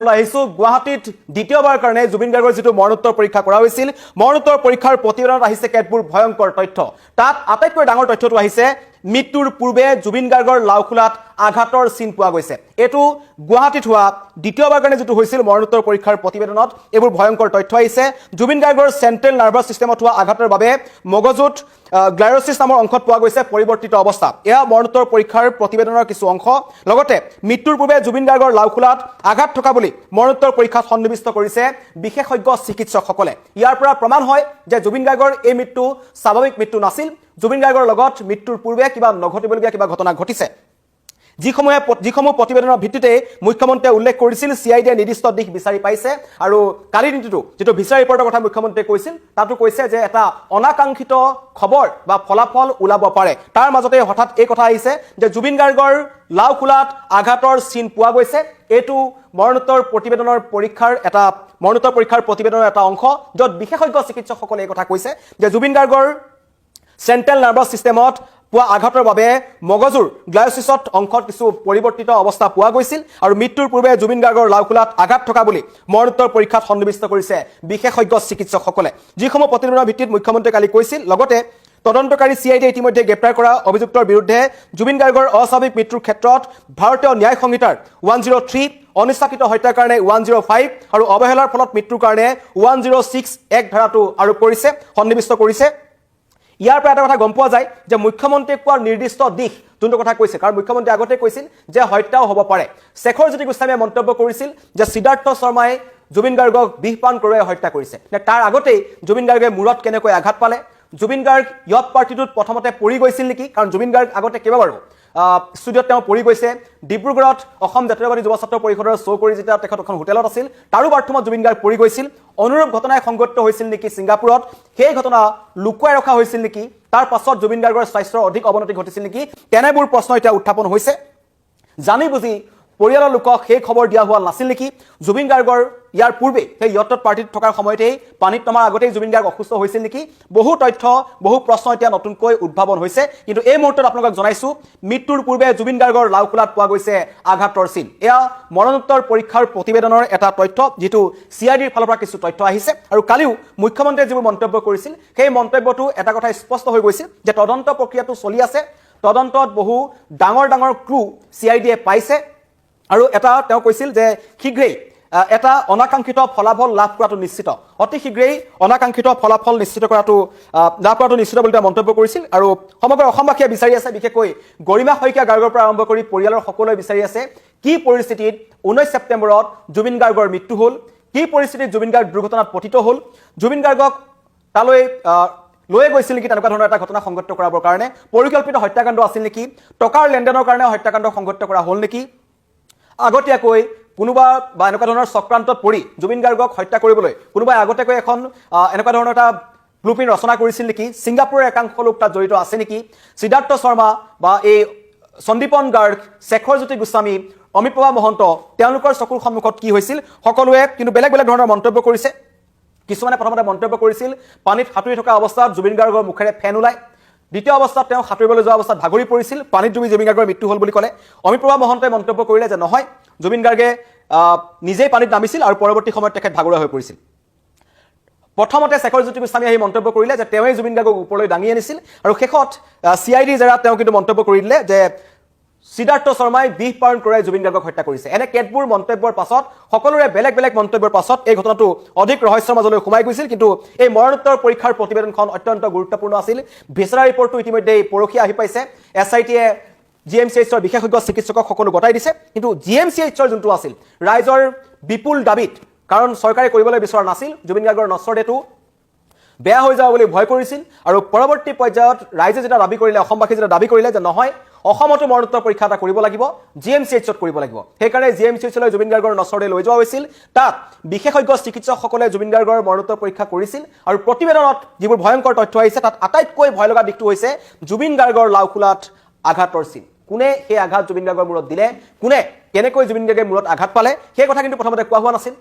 আহিছো গুৱাহাটীত দ্বিতীয়বাৰ কাৰণে জুবিন গাৰ্গৰ যিটো মৰণোত্তৰ পৰীক্ষা কৰা হৈছিল, মৰণোত্তৰ পৰীক্ষাৰ প্ৰতিবেদনত আহিছে কেতবোৰ ভয়ংকৰ তথ্য। তাত আটাইতকৈ ডাঙৰ তথ্যটো আহিছে মৃত্যুৰ পূৰ্বে জুবিন গাৰ্গৰ লাওখোলাত আঘাতৰ চিন পোৱা গৈছে। এইটো গুৱাহাটীত হোৱা দ্বিতীয়বাৰ কাৰণে যিটো হৈছিল মৰণোত্তৰ পৰীক্ষাৰ প্ৰতিবেদনত, এইবোৰ ভয়ংকৰ তথ্য আহিছে। জুবিন গাৰ্গৰ চেণ্ট্ৰেল নাৰ্ভাছ ছিষ্টেমত হোৱা আঘাতৰ বাবে মগজুত গ্লাইৰচিছ নামৰ অংশত পোৱা গৈছে পৰিৱৰ্তিত অৱস্থা। এয়া মৰণোত্তৰ পৰীক্ষাৰ প্ৰতিবেদনৰ কিছু অংশ। লগতে, মৃত্যুৰ পূৰ্বে জুবিন গাৰ্গৰ লাওখোলাত আঘাত থকা বুলি মৰণোত্তৰ পৰীক্ষাত সন্নিৱিষ্ট কৰিছে বিশেষজ্ঞ চিকিৎসকসকলে। ইয়াৰ পৰা প্ৰমাণ হয় যে জুবিন গাৰ্গৰ এই মৃত্যু স্বাভাৱিক মৃত্যু নাছিল। জুবিন গাৰ্গৰ লগত মৃত্যুৰ পূৰ্বে কিবা নঘটিবলগীয়া কিবা ঘটনা ঘটিছে? যিসমূহে যিসমূহ প্ৰতিবেদনৰ ভিত্তিতে মুখ্যমন্ত্ৰীয়ে উল্লেখ কৰিছিল চি আই ডিয়ে নিৰ্দিষ্ট দিশ বিচাৰি পাইছে আৰু কালিৰ নীতিটো যিটো বিচাৰ ৰিপৰ্টৰ কথা মুখ্যমন্ত্ৰীয়ে কৈছিল, তাতো কৈছে যে এটা অনাকাংক্ষিত খবৰ বা ফলাফল ওলাব পাৰে। তাৰ মাজতে হঠাৎ এই কথা আহিছে যে জুবিন গাৰ্গৰ লাওখোলাত আঘাতৰ চিন পোৱা গৈছে। এইটো মৰণোত্তৰ প্ৰতিবেদনৰ পৰীক্ষাৰ এটা মৰণোত্তৰ পৰীক্ষাৰ প্ৰতিবেদনৰ এটা অংশ, য'ত বিশেষজ্ঞ চিকিৎসকসকলে এই কথা কৈছে যে জুবিন গাৰ্গৰ চেণ্ট্ৰেল নাৰ্ভাছ ছিষ্টেমত পোৱা আঘাতৰ বাবে মগজুৰ গ্লাইচিছত অংশত কিছু পৰিৱৰ্তিত অৱস্থা পোৱা গৈছিল আৰু মৃত্যুৰ পূৰ্বে জুবিন গাৰ্গৰ লাওখোলাত আঘাত থকা বুলি মৰণোত্তৰ পৰীক্ষাত সন্নিৱিষ্ট কৰিছে বিশেষজ্ঞ চিকিৎসকসকলে, যিসমূহ প্ৰতিবেদনৰ ভিত্তিত মুখ্যমন্ত্ৰীয়ে কালি কৈছিল। লগতে তদন্তকাৰী চি আই ডিয়ে ইতিমধ্যে গ্ৰেপ্তাৰ কৰা অভিযুক্তৰ বিৰুদ্ধে জুবিন গাৰ্গৰ অস্বাভাৱিক মৃত্যুৰ ক্ষেত্ৰত ভাৰতীয় ন্যায় সংহিতাৰ ওৱান জিৰ' থ্ৰী অনিচ্ছাকৃত হত্যাৰ কাৰণে ওৱান জিৰ' ফাইভ আৰু অৱহেলাৰ ফলত মৃত্যুৰ কাৰণে ওৱান জিৰ' ছিক্স এক ধাৰাটো আৰোপ কৰিছে, সন্নিৱিষ্ট কৰিছে। ইয়াৰ পৰা এটা কথা গম পোৱা যায় যে মুখ্যমন্ত্ৰীয়ে কোৱা নিৰ্দিষ্ট দিশ যোনটো কথা কৈছে। কাৰণ মুখ্যমন্ত্ৰী আগতে কৈছিল যে হত্যাও হ'ব পাৰে। শেখৰ জ্যোতি গোস্বামীয়ে মন্তব্য কৰিছিল যে সিদ্ধাৰ্থ শৰ্মাই জুবিন গাৰ্গক বিষপান কৰোৱাই হত্যা কৰিছে। তাৰ আগতেই জুবিন গাৰ্গে মূৰত কেনেকৈ আঘাত পালে? জুবিন গাৰ্গ ইয়ত পাৰ্টিটোত প্ৰথমতে পৰি গৈছিল নেকি? কাৰণ জুবিন গাৰ্গ আগতে কেইবাবাৰো ষ্টুডিঅ'ত তেওঁ পৰি গৈছে। ডিব্ৰুগড়ত অসম জাতীয়বাদী যুৱ ছাত্ৰ পৰিষদৰ শ্ব' কৰি যেতিয়া তেখেত এখন হোটেলত আছিল, তাৰো বাথৰুমত জুবিন গাৰ্গ পৰি গৈছিল। অনুৰূপ ঘটনাই সংঘটিত হৈছিল নেকি ছিংগাপুৰত, সেই ঘটনা লুকুৱাই ৰখা হৈছিল নেকি, তাৰ পাছত জুবিন গাৰ্গৰ স্বাস্থ্যৰ অধিক অৱনতি ঘটিছিল নেকি, তেনেবোৰ প্ৰশ্ন এতিয়া উত্থাপন হৈছে। জানি বুজি পৰিয়ালৰ লোকক সেই খবৰ দিয়া হোৱা নাছিল নেকি? জুবিন গাৰ্গৰ ইয়াৰ পূৰ্বে সেই য়টত পাৰ্টিত থকাৰ সময়তেই পানীত নমাৰ আগতেই জুবিন গাৰ্গ অসুস্থ হৈছিল নেকি? বহু তথ্য, বহু প্ৰশ্ন এতিয়া নতুনকৈ উদ্ভাৱন হৈছে। কিন্তু এই মুহূৰ্তত আপোনালোকক জনাইছো, মৃত্যুৰ পূৰ্বে জুবিন গাৰ্গৰ লাওখোলাত পোৱা গৈছে আঘাতৰ চিন। এয়া মৰণোত্তৰ পৰীক্ষাৰ প্ৰতিবেদনৰ এটা তথ্য, যিটো চি আই ডিৰ ফালৰ পৰা কিছু তথ্য আহিছে। আৰু কালিও মুখ্যমন্ত্ৰীয়ে যিবোৰ মন্তব্য কৰিছিল, সেই মন্তব্যটো এটা কথা স্পষ্ট হৈ গৈছিল, যে তদন্ত প্ৰক্ৰিয়াটো চলি আছে। তদন্তত বহু ডাঙৰ ডাঙৰ ক্ৰু চি আই ডিয়ে পাইছে। আৰু এটা তেওঁ কৈছিল যে শীঘ্ৰেই এটা অনাকাংক্ষিত ফলাফল লাভ কৰাটো নিশ্চিত। অতি শীঘ্ৰেই অনাকাংক্ষিত ফলাফল নিশ্চিত কৰাটো লাভ কৰাটো নিশ্চিত বুলি তেওঁ মন্তব্য কৰিছিল আৰু সমগ্ৰ অসমবাসীয়ে বিচাৰি আছে, বিশেষকৈ গৰিমা শইকীয়া গাৰ্গৰ পৰা আৰম্ভ কৰি পৰিয়ালৰ সকলোৱে বিচাৰি আছে, কি পৰিস্থিতিত ঊনৈছ ছেপ্টেম্বৰত জুবিন গাৰ্গৰ মৃত্যু হ'ল, কি পৰিস্থিতিত জুবিন গাৰ্গ দুৰ্ঘটনাত পতিত হ'ল, জুবিন গাৰ্গক তালৈ লৈয়ে গৈছিল নেকি তেনেকুৱা ধৰণৰ এটা ঘটনা সংঘটিত কৰাবৰ কাৰণে, পৰিকল্পিত হত্যাকাণ্ড আছিল নেকি, টকাৰ লেনদেনৰ কাৰণে হত্যাকাণ্ড সংঘটিত কৰা হ'ল নেকি আগতীয়াকৈ কোনোবা বা এনেকুৱা ধৰণৰ চক্ৰান্তত পৰি জুবিন গাৰ্গক হত্যা কৰিবলৈ কোনোবাই আগতীয়াকৈ এখন এনেকুৱা ধৰণৰ এটা ব্লুপ্ৰিণ্ট ৰচনা কৰিছিল নেকি? ছিংগাপুৰৰ একাংশ লোক তাত জড়িত আছে নেকি? সিদ্ধাৰ্থ শৰ্মা বা এই সন্দীপন গাৰ্গ শেখৰ জ্যোতি গোস্বামী অমিত প্ৰভা মহন্ত তেওঁলোকৰ চকুৰ সন্মুখত কি হৈছিল? সকলোৱে কিন্তু বেলেগ বেলেগ ধৰণৰ মন্তব্য কৰিছে। কিছুমানে প্ৰথমতে মন্তব্য কৰিছিল পানীত সাঁতুৰি থকা অৱস্থাত জুবিন গাৰ্গৰ মুখেৰে ফেন ওলায়। দ্বিতীয় অৱস্থাত তেওঁ সাঁতুৰিবলৈ যোৱা অৱস্থাত ভাগৰি পৰিছিল। পানীত ডুবি জুবিন গাৰ্গৰ মৃত্যু হ'ল বুলি ক'লে। অমিপ্ৰভা মহন্তই মন্তব্য কৰিলে যে নহয়, জুবিন গাৰ্গে নিজেই পানীত নামিছিল আৰু পৰৱৰ্তী সময়ত তেখেত ভাগৰুৱা হৈ পৰিছিল। প্ৰথমতে শেখৰ জ্যোতি গোস্বামী আহি মন্তব্য কৰিলে যে, তেওঁৱেই জুবিন গাৰ্গক ওপৰলৈ দাঙি আনিছিল। আৰু শেষত চি আই ডিৰ জেৰাত তেওঁ কিন্তু মন্তব্য কৰি দিলে যে সিদ্ধাৰ্থ শৰ্মাই বিষ পাৰণ কৰাই জুবিন গাৰ্গক হত্যা কৰিছে। এনে কেতবোৰ মন্তব্যৰ পাছত, সকলোৰে বেলেগ বেলেগ মন্তব্যৰ পাছত এই ঘটনাটো অধিক ৰহস্যৰ মাজলৈ সোমাই গৈছিল। কিন্তু এই মৰণোত্তৰ পৰীক্ষাৰ প্ৰতিবেদনখন অত্যন্ত গুৰুত্বপূৰ্ণ আছিল। ভিচৰা ৰিপৰ্টটো ইতিমধ্যে পৰহি আহি পাইছে। এছ আই টিয়ে জি এম চি এইচৰ বিশেষজ্ঞ চিকিৎসকক সকলো গতাই দিছে। কিন্তু জি এম চি এইচৰ যোনটো আছিল, ৰাইজৰ বিপুল দাবীত, কাৰণ চৰকাৰে কৰিবলৈ বিচৰা নাছিল, জুবিন গাৰ্গৰ নশ্বৰ দেহটো বেয়া হৈ যাব বুলি ভয় কৰিছিল। আৰু পৰৱৰ্তী পৰ্যায়ত ৰাইজে যেতিয়া দাবি কৰিলে, অসমবাসী যেতিয়া দাবি কৰিলে যে নহয় অসমতো মৰণোত্তৰ পৰীক্ষা এটা কৰিব লাগিব জি এম চি এইচত কৰিব লাগিব। সেইকাৰণে জি এম চি এইচলৈ জুবিন গাৰ্গৰ নচৰদে লৈ যোৱা হৈছিল। তাত বিশেষজ্ঞ চিকিৎসকসকলে জুবিন গাৰ্গৰ মৰণোত্তৰ পৰীক্ষা কৰিছিল আৰু প্ৰতিবেদনত যিবোৰ ভয়ংকৰ তথ্য আহিছে তাত আটাইতকৈ ভয় লগা দিশটো হৈছে জুবিন গাৰ্গৰ লাওখোলাত আঘাতৰ চিন কোনে সেই আঘাত জুবিন গাৰ্গৰ মূৰত দিলে? কোনে কেনেকৈ জুবিন গাৰ্গে মূৰত আঘাত পালে? সেই কথা কিন্তু প্ৰথমতে কোৱা হোৱা নাছিল।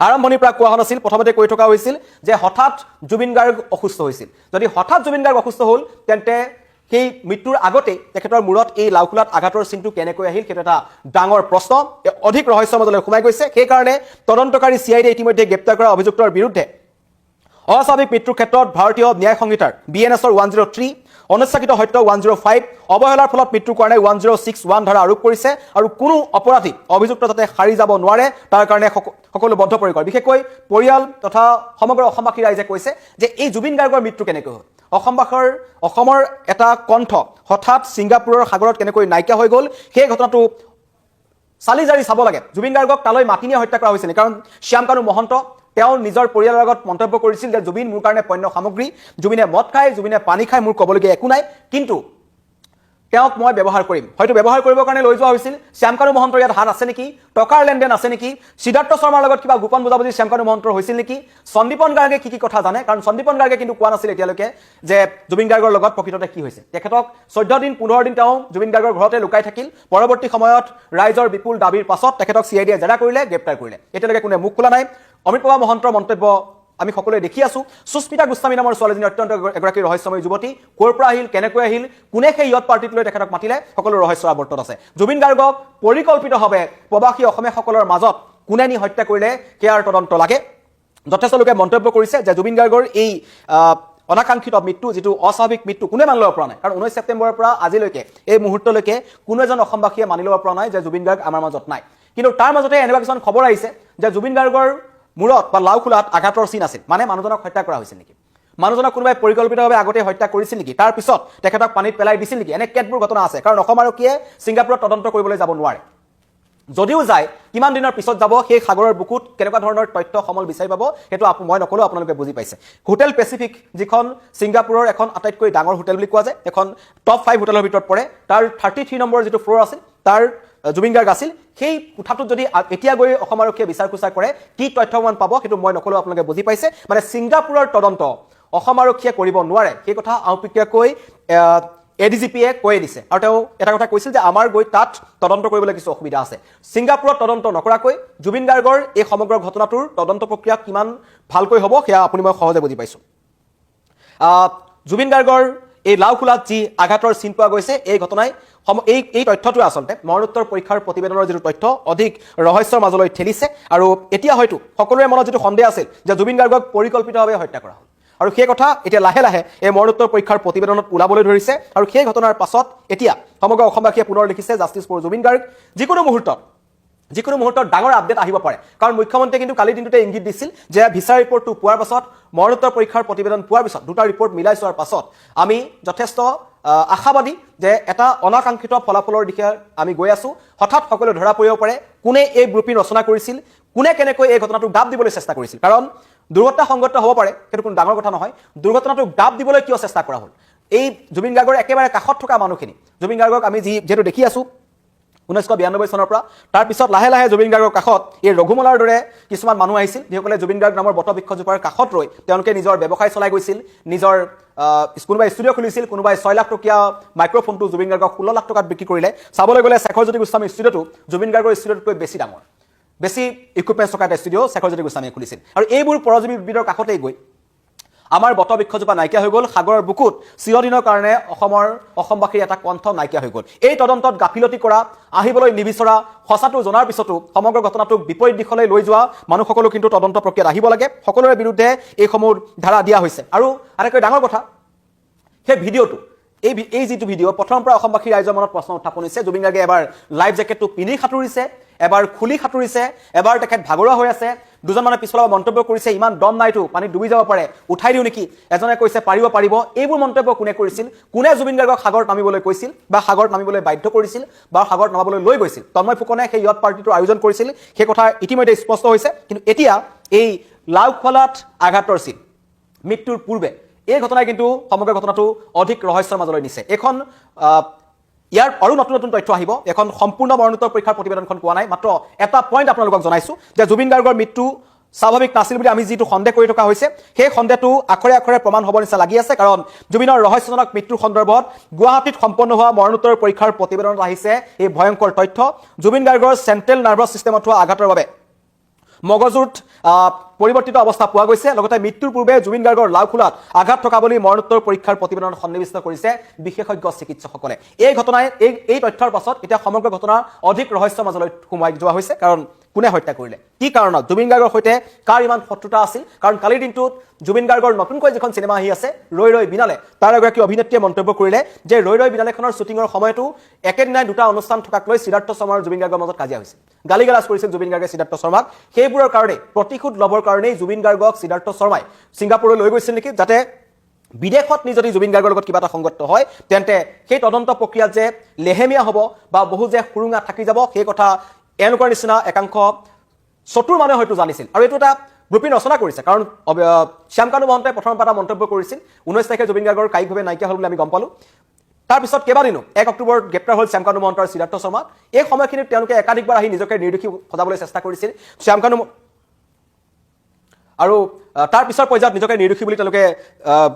আৰম্ভণিৰ পৰা কোৱা হোৱা নাছিল প্ৰথমতে কৈ থকা হৈছিল যে হঠাৎ জুবিন গাৰ্গ অসুস্থ হৈছিল। যদি হঠাৎ জুবিন গাৰ্গ অসুস্থ হ'ল তেন্তে সেই মৃত্যুৰ আগতেই তেখেতৰ মূৰত এই লাওখোলাত আঘাতৰ চিনটো কেনেকৈ আহিল সেইটো এটা ডাঙৰ প্ৰশ্ন। অধিক ৰহস্যৰ মাজলৈ সোমাই গৈছে। সেইকাৰণে তদন্তকাৰী চি আই ডিয়ে ইতিমধ্যে গ্ৰেপ্তাৰ কৰা অভিযুক্তৰ বিৰুদ্ধে অস্বাভাৱিক মৃত্যুৰ ক্ষেত্ৰত ভাৰতীয় ন্যায় সংহিতাৰ, বি এন এছৰ ওৱান জিৰ' থ্ৰী অনিচ্ছাকৃত সত্য ওৱান জিৰ' ফাইভ, অৱহেলাৰ ফলত মৃত্যুৰ কাৰণে ওৱান জিৰ' ছিক্স ওৱান ধাৰা আৰোপ কৰিছে আৰু কোনো অপৰাধী অভিযুক্ত যাতে সাৰি যাব নোৱাৰে, তাৰ কাৰণে সক- সকলো বদ্ধপৰিকৰ। বিশেষকৈ পৰিয়াল তথা সমগ্ৰ অসমবাসী ৰাইজে কৈছে যে এই জুবিন গাৰ্গৰ মৃত্যু কেনেকৈ হ'ল? অসমবাসৰ অসমৰ এটা কণ্ঠ হঠাৎ ছিংগাপুৰৰ সাগৰত কেনেকৈ নাইকিয়া হৈ গ'ল সেই ঘটনাটো চালি জাৰি চাব লাগে। জুবিন গাৰ্গক তালৈ মাতি নিয়ে হত্যা কৰা হৈছিল কাৰণ শ্যাম কানু মহন্ত তেওঁ নিজৰ পৰিয়ালৰ আগত মন্তব্য কৰিছিল যে জুবিন মোৰ কাৰণে পণ্য সামগ্ৰী জুবিনে মদ খায় জুবিনে পানী খায় মোৰ ক'বলগীয়া একো নাই। কিন্তু তেওঁক মই ব্যৱহাৰ কৰিম। হয়তো ব্যৱহাৰ কৰিবৰ কাৰণে লৈ যোৱা হৈছিল। শ্যামকানু মহন্তৰ ইয়াত হাত আছে নেকি? টকাৰ লেনদেন আছে নেকি? সিদ্ধাৰ্থ শৰ্মাৰ লগত কিবা গোপন বুজাবুজি শ্যামকানু মহন্তৰ হৈছিল নেকি? সন্দীপন গাৰ্গে কি কি কথা জানে? কাৰণ সন্দীপন গাৰ্গে কিন্তু কোৱা নাছিল এতিয়ালৈকে যে জুবিন গাৰ্গৰ লগত প্ৰকৃততে কি হৈছে। তেখেতক চৈধ্য দিন, পোন্ধৰ দিন তেওঁ জুবিন গাৰ্গৰ ঘৰতে লুকাই থাকিল। পৰৱৰ্তী সময়ত ৰাইজৰ বিপুল দাবীৰ পাছত তেখেতক চি আই ডিয়ে জেৰা কৰিলে, গ্ৰেপ্তাৰ কৰিলে। এতিয়ালৈকে কোনে মুখ খোলা নাই? অমিত প্ৰভা মহন্তৰ মন্তব্য আমি সকলোৱে দেখি আছো। সুস্মিতা গোস্বামী নামৰ ছোৱালীজনী অত্যন্ত এগৰাকী ৰহস্যময়ী যুৱতী। ক'ৰ পৰা আহিল, কেনেকৈ আহিল, কোনে সেই ইয়ত পাৰ্টিত লৈ তেখেতক মাতিলে, সকলো ৰহস্য আৱৰ্তত আছে। জুবিন গাৰ্গক পৰিকল্পিতভাৱে প্ৰৱাসী অসমীয়াসকলৰ মাজত কোনে নি হত্যা কৰিলে, সেয়াৰ তদন্ত লাগে। যথেষ্ট লোকে মন্তব্য কৰিছে যে জুবিন গাৰ্গৰ এই অনাকাংক্ষিত মৃত্যু, যিটো অস্বাভাৱিক মৃত্যু, কোনে মানি ল'ব পৰা নাই? কাৰণ ঊনৈছ ছেপ্টেম্বৰৰ পৰা আজিলৈকে, এই মুহূৰ্তলৈকে কোনো এজন অসমবাসীয়ে মানি ল'ব পৰা নাই যে জুবিন গাৰ্গ আমাৰ মাজত নাই। কিন্তু তাৰ মাজতে এনেকুৱা কিছুমান খবৰ আহিছে যে জুবিন গাৰ্গৰ মূৰত বা লাওখোলাত আঘাতৰ চিন আছিল। মানে মানুহজনক হত্যা কৰা হৈছিল নেকি? মানুহজনক কোনোবাই পৰিকল্পিতভাৱে আগতে হত্যা কৰিছিল নেকি? তাৰ পিছত তেখেতক পানীত পেলাই দিছিল নেকি? এনে কেতবোৰ ঘটনা আছে। কাৰণ অসম আৰক্ষীয়ে ছিংগাপুৰত তদন্ত কৰিবলৈ যাব নোৱাৰে। যদিও যায়, কিমান দিনৰ পিছত যাব, সেই সাগৰৰ বুকুত কেনেকুৱা ধৰণৰ তথ্য সমল বিচাৰি পাব, সেইটো মই নকলেও আপোনালোকে বুজি পাইছে। হোটেল পেচিফিক যিখন ছিংগাপুৰৰ এখন আটাইতকৈ ডাঙৰ হোটেল বুলি কোৱা যায়, এখন টপ ফাইভ হোটেলৰ ভিতৰত পৰে। তাৰ থাৰ্টি থ্ৰী নম্বৰ যিটো ফ্ল'ৰ আছিল, তাৰ জুবিন গাৰ্গ আছিল। সেই কোঠাটোত যদি এতিয়া গৈ অসম আৰক্ষীয়ে বিচাৰ খোচাৰ কৰে, কি তথ্যমান পাব সেইটো মই নকলেও আপোনালোকে বুজি পাইছে। মানে ছিংগাপুৰৰ তদন্ত অসম আৰক্ষীয়ে কৰিব নোৱাৰে। সেই কথা আওপকীয়াকৈ এ ডি জি পিয়ে কৈয়ে দিছে। আৰু তেওঁ এটা কথা কৈছিল যে আমাৰ গৈ তাত তদন্ত কৰিবলৈ কিছু অসুবিধা আছে। ছিংগাপুৰত তদন্ত নকৰাকৈ জুবিন গাৰ্গৰ এই সমগ্ৰ ঘটনাটোৰ তদন্ত প্ৰক্ৰিয়া কিমান ভালকৈ হ'ব সেয়া আপুনি মই সহজে বুজি পাইছোঁ। জুবিন গাৰ্গৰ এই লাওখোলাত যি আঘাতৰ চিন পোৱা গৈছে, এই ঘটনাই এই এই তথ্যটোৱে আচলতে মৰণোত্তৰ পৰীক্ষাৰ প্ৰতিবেদনৰ যিটো তথ্য, অধিক ৰহস্যৰ মাজলৈ ঠেলিছে। আৰু এতিয়া হয়তো সকলোৰে মনত যিটো সন্দেহ আছিল যে জুবিন গাৰ্গক পৰিকল্পিতভাৱে হত্যা কৰা হ'ল। আৰু সেই কথা এতিয়া লাহে লাহে এই মৰণোত্তৰ পৰীক্ষাৰ প্ৰতিবেদনত ওলাবলৈ ধৰিছে। আৰু সেই ঘটনাৰ পাছত এতিয়া সমগ্ৰ অসমবাসীয়ে পুনৰ লিখিছে জাষ্টিছ ফৰ জুবিন গাৰ্গ। যিকোনো মুহূৰ্তত যিকোনো মুহূৰ্তত ডাঙৰ আপডেট আহিব পাৰে। কাৰণ মুখ্যমন্ত্ৰীয়ে কিন্তু কালিৰ দিনটোতে ইংগিত দিছিল যে ভিছা ৰিপৰ্টটো পোৱাৰ পাছত, মৰণোত্তৰ পৰীক্ষাৰ প্ৰতিবেদন পোৱাৰ পিছত, দুটা ৰিপৰ্ট মিলাই চোৱাৰ পাছত, আমি যথেষ্ট আশাবাদী যে এটা অনাকাংক্ষিত ফলাফলৰ দিশে আমি গৈ আছো। হঠাৎ সকলো ধৰা পৰিব পাৰে, কোনে এই ব্লুপিন ৰচনা কৰিছিল, কোনে কেনেকৈ এই ঘটনাটোক ডাব দিবলৈ চেষ্টা কৰিছিল। কাৰণ দুৰ্ঘটনা সংগত হ'ব পাৰে, সেইটো কোনো ডাঙৰ কথা নহয়। দুৰ্ঘটনাটোক ডাব দিবলৈ কিয় চেষ্টা কৰা হ'ল? এই জুবিন গাৰ্গৰ একেবাৰে কাষত থকা মানুহখিনি, জুবিন গাৰ্গক আমি যি যিহেতু দেখি আছো ঊনৈছশ বিৰান্নব্বৈ চনৰ পৰা। তাৰপিছত লাহে লাহে জুবিন গাৰ্গৰ কাষত এই ৰঘুমলাৰ দৰে কিছুমান মানুহ আহিছিল, যিসকলে জুবিন গাৰ্গ নামৰ বটবৃক্ষজোপাৰ কাষত ৰৈ তেওঁলোকে নিজৰ ব্যৱসায় চলাই গৈছিল, নিজৰ কোনোবাই ষ্টুডিঅ' খুলিছিল কোনোবাই ছয় লাখ টকীয়া মাইক্ৰফোনটো জুবিন গাৰ্গক ষোল্ল লাখ টকাত বিক্ৰী কৰিলে। চাবলৈ গ'লে শেখৰজ্যোতি গোস্বামীৰ ষ্টুডিঅ'টো জুবিন গাৰ্গৰ ষ্টুডিঅ'তকৈ বেছি ডাঙৰ। বেছি ইকুইপমেণ্টছ থকা এটা ষ্টুডিঅ' শেখৰজ্যোতি গোস্বামীয়ে খুলিছিল। আৰু এইবোৰ পৰজীৱীবিদৰ কাষতেই গৈ আমাৰ বটবৃক্ষজোপা নাইকিয়া হৈ গ'ল সাগৰৰ বুকুত চিৰদিনৰ কাৰণে অসমৰ অসমবাসীৰ এটা কণ্ঠ নাইকিয়া হৈ গ'ল। এই তদন্তত গাফিলতি কৰা আহিবলৈ নিবিচৰা সঁচাটো জনাৰ পিছতো সমগ্ৰ ঘটনাটোক বিপৰীত দিশলৈ লৈ যোৱা মানুহসকলো কিন্তু তদন্ত প্ৰক্ৰিয়াত আহিব লাগে। সকলোৰে বিৰুদ্ধে এইসমূহ ধাৰা দিয়া হৈছে। আৰু আটাইতকৈ ডাঙৰ কথা সেই ভিডিঅ'টো এই এই যিটো ভিডিঅ' প্ৰথমৰ পৰা অসমবাসী ৰাইজৰ মনত প্ৰশ্ন উত্থাপন হৈছে জুবিন গাৰ্গে এবাৰ লাইফ জেকেটটো পিন্ধি সাঁতুৰিছে। এবাৰ খুলি সাঁতুৰিছে, এবাৰ তেখেত ভাগৰুৱা হৈ আছে। দুজন মানে পিছফালৰ মন্তব্য কৰিছে, ইমান দম নাইতো পানীত ডুবি যাব পাৰে, উঠাই দিওঁ নেকি? এজনে কৈছে, পাৰিব পাৰিব। এইবোৰ মন্তব্য কোনে কৰিছিল? কোনে জুবিন গাৰ্গক সাগৰত নামিবলৈ কৈছিল বা সাগৰত নামিবলৈ বাধ্য কৰিছিল বা সাগৰত নামাবলৈ লৈ গৈছিল? তন্ময় ফুকনে সেই ইয়ত পাৰ্টিটোৰ আয়োজন কৰিছিল। সেই কথা ইতিমধ্যে স্পষ্ট হৈছে। কিন্তু এতিয়া এই লাওখোলাত আঘাতৰ চিন, মৃত্যুৰ পূৰ্বে। এই ঘটনাই কিন্তু সমগ্ৰ ঘটনাটো অধিক ৰহস্যৰ মাজলৈ নিছে। এইখন ইয়াৰ আৰু নতুন নতুন তথ্য আহিব। এখন সম্পূৰ্ণ মৰণোত্তৰ পৰীক্ষাৰ প্ৰতিবেদনখন পোৱা নাই। মাত্ৰ এটা পইণ্ট আপোনালোকক জনাইছোঁ যে জুবিন গাৰ্গৰ মৃত্যু স্বাভাৱিক নাছিল বুলি আমি যিটো সন্দেহ কৰি থকা হৈছে সেই সন্দেহটো আখৰে আখৰে প্ৰমাণ হ'ব নিচিনা লাগি আছে। কাৰণ জুবিনৰ ৰহস্যজনক মৃত্যুৰ সন্দৰ্ভত গুৱাহাটীত সম্পন্ন হোৱা মৰণোত্তৰ পৰীক্ষাৰ প্ৰতিবেদনত আহিছে এই ভয়ংকৰ তথ্য। জুবিন গাৰ্গৰ চেণ্ট্ৰেল নাৰ্ভাছ ছিষ্টেমত হোৱা আঘাতৰ বাবে। মগজুত পৰিৱৰ্তিত অৱস্থা পোৱা গৈছে। লগতে মৃত্যুৰ পূৰ্বে জুবিন গাৰ্গৰ লাওখোলাত আঘাত থকা বুলি মৰণোত্তৰ পৰীক্ষাৰ প্ৰতিবেদনত সন্নিৱিষ্ট কৰিছে বিশেষজ্ঞ চিকিৎসকসকলে। এই ঘটনাই, এই এই তথ্যৰ পাছত এতিয়া সমগ্ৰ ঘটনাৰ অধিক ৰহস্যৰ মাজলৈ সোমাই যোৱা হৈছে, কাৰণ কোনে হত্যা কৰিলে? কি কাৰণত? জুবিন গাৰ্গৰ সৈতে কাৰ ইমান শত্ৰুতা আছিল? কাৰণ কালিৰ দিনটোত জুবিন গাৰ্গৰ নতুনকৈ যিখন চিনেমা আহি আছে, ৰৈ ৰৈ বিনালে, তাৰ এগৰাকী অভিনেত্ৰীয়ে মন্তব্য কৰিলে যে ৰৈ ৰৈ বিনালেখনৰ শ্বুটিঙৰ সময়তো একেদিনাই দুটা অনুষ্ঠান থকাক লৈ সিদ্ধাৰ্থ শৰ্মা জুবিন গাৰ্গৰ মাজত কাজিয়া হৈছিল। গালি গালাজ কৰিছিল জুবিন গাৰ্গে সিদ্ধাৰ্থ শৰ্মাক। সেইবোৰৰ কাৰণে, প্ৰতিশোধ ল'বৰ কাৰণেই জুবিন গাৰ্গক সিদ্ধাৰ্থ শৰ্মাই ছিংগাপুৰলৈ লৈ গৈছিল নেকি? যাতে বিদেশত নি যদি জুবিন গাৰ্গৰ লগত কিবা এটা সংগত হয়, তেন্তে সেই তদন্ত প্ৰক্ৰিয়াত যে লেহেমীয়া হ'ব বা বহু যে সুৰুঙা থাকি যাব, সেই কথা এওঁলোকৰ নিচিনা একাংশ চতুৰ মানুহে হয়তো জানিছিল। আৰু এইটো এটা ৰূপী ৰচনা কৰিছে। কাৰণ শ্যামকানু মহন্তই প্ৰথমৰ পৰা এটা মন্তব্য কৰিছিল ঊনৈছ তাৰিখে জুবিন গাৰ্গৰ কায়িকভাৱে নাইকিয়া হ'ল বুলি আমি গম পালোঁ। তাৰপিছত কেইবাদিনো, এক অক্টোবৰত গ্ৰেপ্তাৰ হ'ল শ্যামকানু মহন্ত আৰু সিদ্ধাৰ্থ শৰ্মা। এই সময়খিনিত তেওঁলোকে একাধিকবাৰ আহি নিজকে নিৰ্দোষী সজাবলৈ চেষ্টা কৰিছিল। শ্যামকানু আৰু তাৰ পিছৰ পৰ্যায়ত নিজকে নিৰ্দোষী বুলি তেওঁলোকে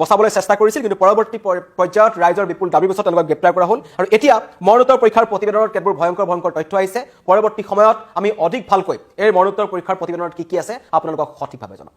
বচাবলৈ চেষ্টা কৰিছিল, কিন্তু পৰৱৰ্তী পৰ্যায়ত ৰাইজৰ বিপুল দাবি পিছত তেওঁলোকক গ্ৰেপ্তাৰ কৰা হ'ল। আৰু এতিয়া মৰণোত্তৰ পৰীক্ষাৰ প্ৰতিবেদনত কেতবোৰ ভয়ংকৰ ভয়ংকৰ তথ্য আহিছে। পৰৱৰ্তী সময়ত আমি অধিক ভালকৈ এই মৰণোত্তৰ পৰীক্ষাৰ প্ৰতিবেদনত কি কি আছে, আপোনালোকক সঠিকভাৱে জনাম।